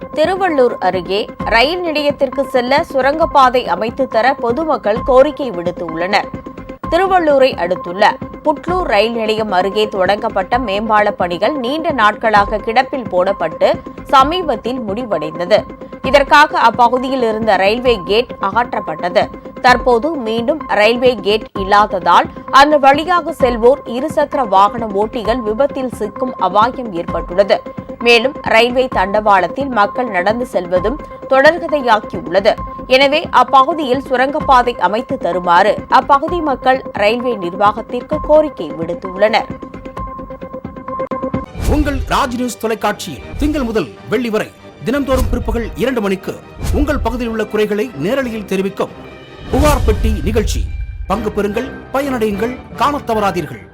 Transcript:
திருவள்ளூர் அருகே ரயில் நிலையத்திற்கு செல்ல சுரங்கப்பாதை அமைத்து தர பொதுமக்கள் கோரிக்கை விடுத்துள்ளனர். திருவள்ளூரை அடுத்துள்ள புட்லூர் ரயில் நிலையம் அருகே தொடங்கப்பட்ட மேம்பால பணிகள் நீண்ட நாட்களாக கிடப்பில் போடப்பட்டு சமீபத்தில் முடிவடைந்தது. இதற்காக அப்பகுதியில் இருந்த ரயில்வே கேட் அகற்றப்பட்டது. தற்போது மீண்டும் ரயில்வே கேட் இல்லாததால் அந்த வழியாக செல்வோர் இருசக்கர வாகன ஓட்டிகள் விபத்தில் சிக்கும் அபாயம் ஏற்பட்டுள்ளது. மேலும் ரயில்வே தண்டவாளத்தில் மக்கள் நடந்து செல்வதும் தொடர்கதையாக்கியுள்ளது. எனவே அப்பகுதியில் சுரங்கப்பாதை அமைத்து தருமாறு அப்பகுதி மக்கள் ரயில்வே நிர்வாகத்திற்கு கோரிக்கை விடுத்துள்ளனர். உங்கள் ராஜ் நியூஸ் தொலைக்காட்சியில் திங்கள் முதல் வெள்ளி வரை தினந்தோறும் பிற்பகல் இரண்டு மணிக்கு உங்கள் பகுதியில் உள்ள குறைகளை நேரலையில் தெரிவிக்கும் புகார் பெட்டி நிகழ்ச்சி. பங்கு பெறுங்கள் பயனடையுங்கள் காணத் தவறாதீர்கள்.